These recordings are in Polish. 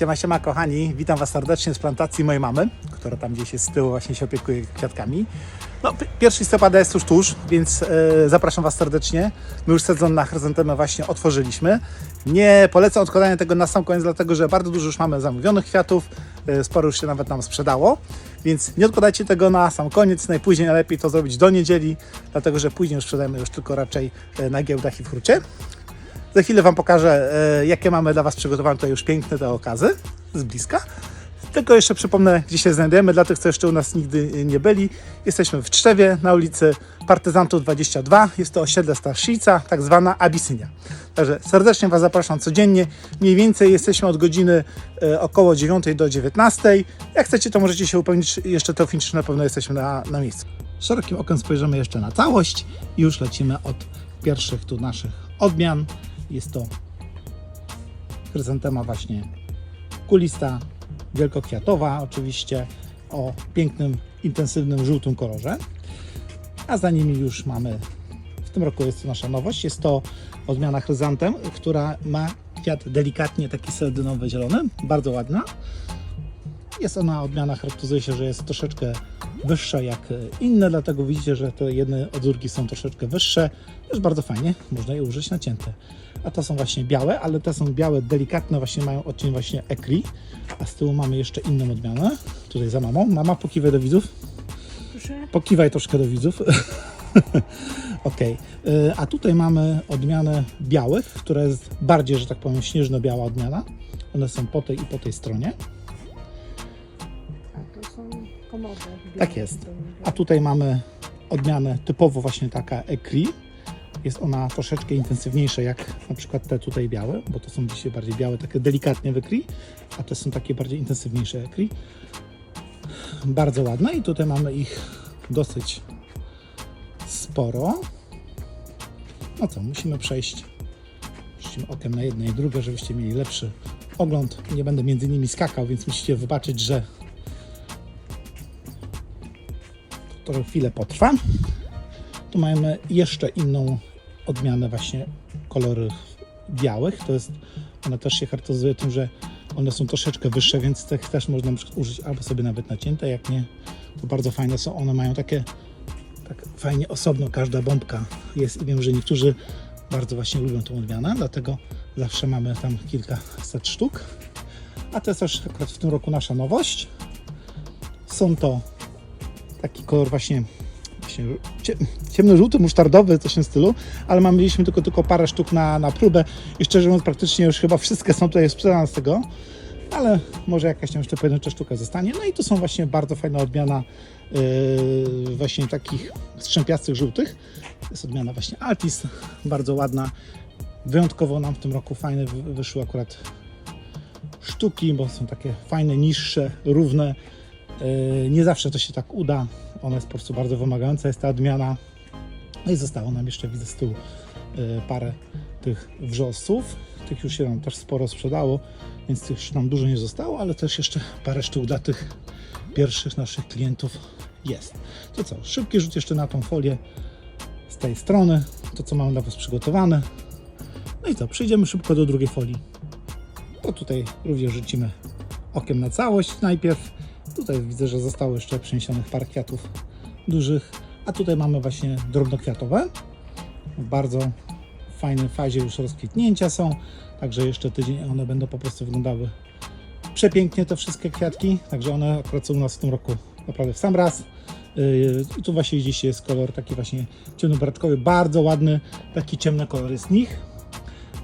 Siema, siema kochani, witam Was serdecznie z plantacji mojej mamy, która tam gdzieś jest z tyłu, właśnie się opiekuje kwiatkami. No, pi- 1 listopada jest tuż, tuż, więc e, zapraszam Was serdecznie. My już sezon na chryzantemę właśnie otworzyliśmy. Nie polecam odkładania tego na sam koniec, dlatego że bardzo dużo już mamy zamówionych kwiatów, e, sporo już się nawet nam sprzedało, więc nie odkładajcie tego na sam koniec, najpóźniej najlepiej to zrobić do niedzieli, dlatego że później już sprzedajemy już tylko raczej e, na giełdach i w hurcie. Za chwilę Wam pokażę, e, jakie mamy dla Was przygotowane tutaj już piękne te okazy z bliska. Tylko jeszcze przypomnę, gdzie się znajdujemy, dla tych, co jeszcze u nas nigdy nie byli. Jesteśmy w Czczewie, na ulicy Partyzantów 22. Jest to osiedle Starszica, tak zwana Abisynia. Także serdecznie Was zapraszam codziennie. Mniej więcej jesteśmy od godziny e, około 9 do 19. Jak chcecie, to możecie się upewnić jeszcze telefonicznie, na pewno jesteśmy na, na miejscu. Szerokim okiem spojrzymy jeszcze na całość i już lecimy od pierwszych tu naszych odmian. Jest to chryzantema właśnie kulista, wielkokwiatowa oczywiście o pięknym, intensywnym żółtym kolorze. A za nimi już mamy, w tym roku jest to nasza nowość, jest to odmiana chryzantem, która ma kwiat delikatnie taki seldynowy zielony, bardzo ładna. Jest ona odmiana, charakteryzuje się, że jest troszeczkę wyższa jak inne, dlatego widzicie, że te jedne odzórki są troszeczkę wyższe. Też bardzo fajnie, można je użyć nacięte. A to są właśnie białe, ale te są białe, delikatne, właśnie mają odcień właśnie ekri. A z tyłu mamy jeszcze inną odmianę. Tutaj za mamą. Mama, pokiwaj do widzów. Proszę. Pokiwaj troszkę do widzów. ok. A tutaj mamy odmianę białych, która jest bardziej, że tak powiem, śnieżno-biała odmiana. One są po tej i po tej stronie. A to są komody. Tak jest. A tutaj mamy odmianę typowo właśnie taka Ecri. Jest ona troszeczkę intensywniejsza jak na przykład te tutaj białe, bo to są dzisiaj bardziej białe, takie delikatnie w Ecri, a te są takie bardziej intensywniejsze Ecri. Bardzo ładne i tutaj mamy ich dosyć sporo. No co, musimy przejść rzucimy okiem na jedne i drugie, żebyście mieli lepszy ogląd. Nie będę między nimi skakał, więc musicie wybaczyć, że to chwilę potrwa. Tu mamy jeszcze inną odmianę właśnie kolorów białych. To jest, one też się charakteryzuje tym, że one są troszeczkę wyższe, więc tych też można użyć albo sobie nawet nacięte, jak nie, to bardzo fajne są. One mają takie tak fajnie osobno każda bombka jest i wiem, że niektórzy bardzo właśnie lubią tą odmianę, dlatego zawsze mamy tam kilkaset sztuk. A to jest też akurat w tym roku nasza nowość. Są to taki kolor właśnie, właśnie ciemno-żółty, musztardowy, coś w tym stylu, ale mamy mieliśmy tylko, tylko parę sztuk na, na próbę i szczerze mówiąc praktycznie już chyba wszystkie są tutaj sprzedane z tego, ale może jakaś tam jeszcze pojedyncza sztuka zostanie. No i tu są właśnie bardzo fajna odmiana yy, właśnie takich strzępiastych żółtych. To jest odmiana właśnie Altis, bardzo ładna. Wyjątkowo nam w tym roku fajne wy- wyszły akurat sztuki, bo są takie fajne, niższe, równe. Yy, Nie zawsze to się tak uda. Ona jest po prostu bardzo wymagająca, jest ta odmiana. No i zostało nam jeszcze, widzę z tyłu, yy, parę tych wrzosów. Tych już się nam też sporo sprzedało, więc tych już nam dużo nie zostało, ale też jeszcze parę sztuk dla tych pierwszych naszych klientów jest. To co, szybki rzut jeszcze na tą folię z tej strony, to co mamy dla Was przygotowane. No i co, przejdziemy szybko do drugiej folii. To tutaj również rzucimy okiem na całość najpierw. Tutaj widzę, że zostało jeszcze przeniesionych parę kwiatów dużych, a tutaj mamy właśnie drobnokwiatowe. W bardzo fajnej fazie już rozkwitnięcia są, także jeszcze tydzień one będą po prostu wyglądały przepięknie te wszystkie kwiatki, także one akurat u nas w tym roku naprawdę w sam raz. Yy, I tu właśnie gdzieś jest kolor taki właśnie ciemnobraczkowy, bardzo ładny, taki ciemny kolor jest z nich.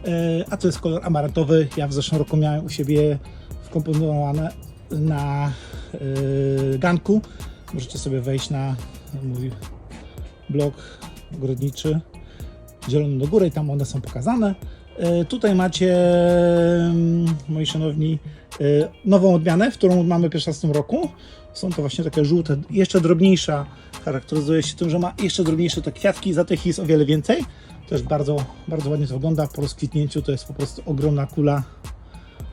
Yy, A to jest kolor amarantowy. Ja w zeszłym roku miałem u siebie wkomponowane na ganku. Możecie sobie wejść na mój blog ogrodniczy zielony do góry tam one są pokazane. E, Tutaj macie, mm, moi szanowni, e, nową odmianę, którą mamy pierwszy raz w tym roku. Są to właśnie takie żółte, jeszcze drobniejsza. Charakteryzuje się tym, że ma jeszcze drobniejsze te kwiatki, za tych jest o wiele więcej. Też bardzo, bardzo ładnie to wygląda. Po rozkwitnięciu to jest po prostu ogromna kula.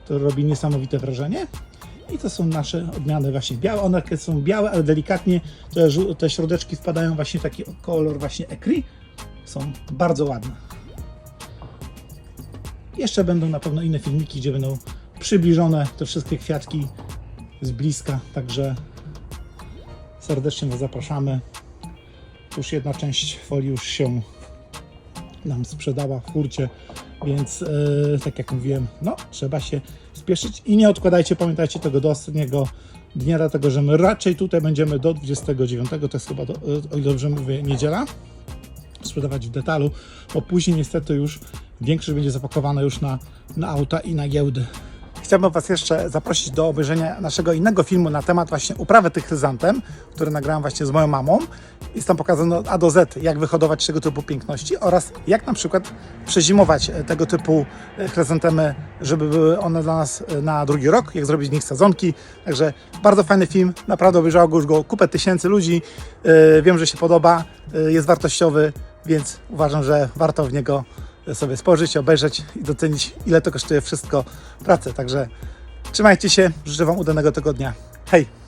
To robi niesamowite wrażenie. I to są nasze odmiany właśnie białe. One są białe, ale delikatnie te, te środeczki wpadają właśnie taki kolor właśnie ekri. Są bardzo ładne. Jeszcze będą na pewno inne filmiki, gdzie będą przybliżone te wszystkie kwiatki z bliska, także serdecznie Was zapraszamy. Już jedna część folii już się nam sprzedała w hurcie, więc e, tak jak mówiłem, no trzeba się spieszyć i nie odkładajcie, pamiętajcie tego do ostatniego dnia, dlatego że my raczej tutaj będziemy do 29, to jest chyba, do, e, o ile dobrze mówię, niedziela, sprzedawać w detalu, bo później niestety już większość będzie zapakowana już na, na auta i na giełdy. Chciałbym Was jeszcze zaprosić do obejrzenia naszego innego filmu na temat właśnie uprawy tych chryzantem, który nagrałem właśnie z moją mamą. Jest tam pokazane od A do Z, jak wyhodować tego typu piękności oraz jak na przykład przezimować e, tego typu e, chryzantemy, żeby były one dla nas e, na drugi rok, jak zrobić z nich sadzonki. Także bardzo fajny film, naprawdę obejrzało już go kupę tysięcy ludzi. Wiem, że się podoba, jest wartościowy, więc uważam, że warto w niego sobie spojrzeć, obejrzeć i docenić, ile to kosztuje wszystko pracę. Także trzymajcie się, życzę Wam udanego tygodnia. Hej!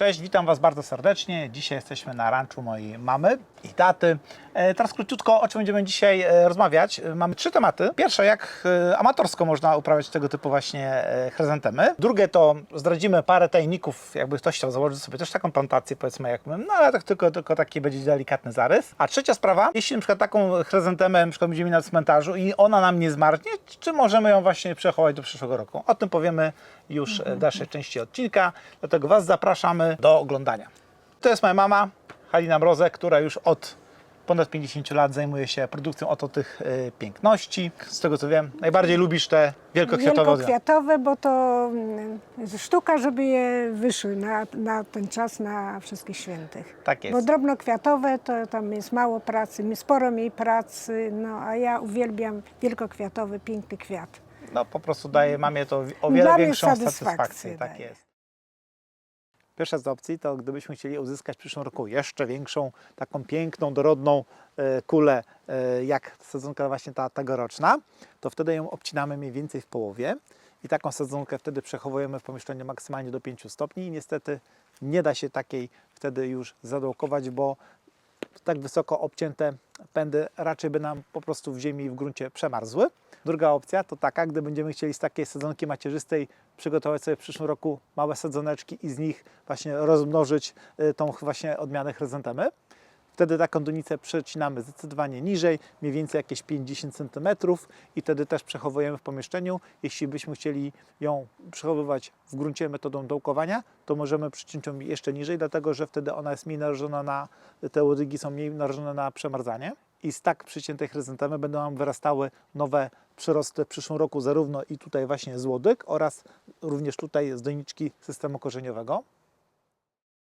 Cześć, witam Was bardzo serdecznie. Dzisiaj jesteśmy na ranczu mojej mamy i taty. E, teraz króciutko, o czym będziemy dzisiaj e, rozmawiać. E, Mamy trzy tematy. Pierwsze, jak amatorsko można uprawiać tego typu właśnie chryzantemy. Drugie to zdradzimy parę tajników, jakby ktoś chciał założyć sobie też taką plantację, powiedzmy jak my, no ale tak tylko, tylko taki będzie delikatny zarys. A trzecia sprawa, jeśli na przykład taką chryzantemę na przykład będziemy na cmentarzu i ona nam nie zmarznie, czy możemy ją właśnie przechować do przyszłego roku? O tym powiemy już w dalszej części odcinka, dlatego Was zapraszamy do oglądania. To jest moja mama, Halina Mrozek, która już od ponad 50 lat zajmuje się produkcją oto tych y, piękności. Z tego co wiem, najbardziej lubisz te wielkokwiatowe. Wielkokwiatowe, bo to mm, sztuka, żeby je wyszły na, na ten czas, na wszystkich świętych. Tak jest. Bo drobnokwiatowe to tam jest mało pracy, mi- sporo mniej pracy, no a ja uwielbiam wielkokwiatowy, piękny kwiat. No po prostu daje mamie to o wiele Mamie większą satysfakcję satysfakcję. Tak daje. jest. Pierwsza z opcji to gdybyśmy chcieli uzyskać w przyszłym roku jeszcze większą, taką piękną, dorodną e, kulę, e, jak sadzonka właśnie ta tegoroczna, to wtedy ją obcinamy mniej więcej w połowie i taką sadzonkę wtedy przechowujemy w pomieszczeniu maksymalnie do 5 stopni. I niestety nie da się takiej wtedy już zadołkować, bo tak wysoko obcięte pędy raczej by nam po prostu w ziemi i w gruncie przemarzły. Druga opcja to taka, gdy będziemy chcieli z takiej sadzonki macierzystej przygotować sobie w przyszłym roku małe sadzoneczki i z nich właśnie rozmnożyć y, tą właśnie odmianę chryzantemy. Wtedy taką donicę przecinamy zdecydowanie niżej, mniej więcej jakieś 50 cm i wtedy też przechowujemy w pomieszczeniu. Jeśli byśmy chcieli ją przechowywać w gruncie metodą dołkowania, to możemy przyciąć ją jeszcze niżej, dlatego że wtedy ona jest mniej narażona na, te łodygi są mniej narażone na przemarzanie. I z tak przyciętej chryzantemy będą nam wyrastały nowe przyrosty w przyszłym roku, zarówno i tutaj właśnie z łodyg oraz również tutaj z doniczki systemu korzeniowego.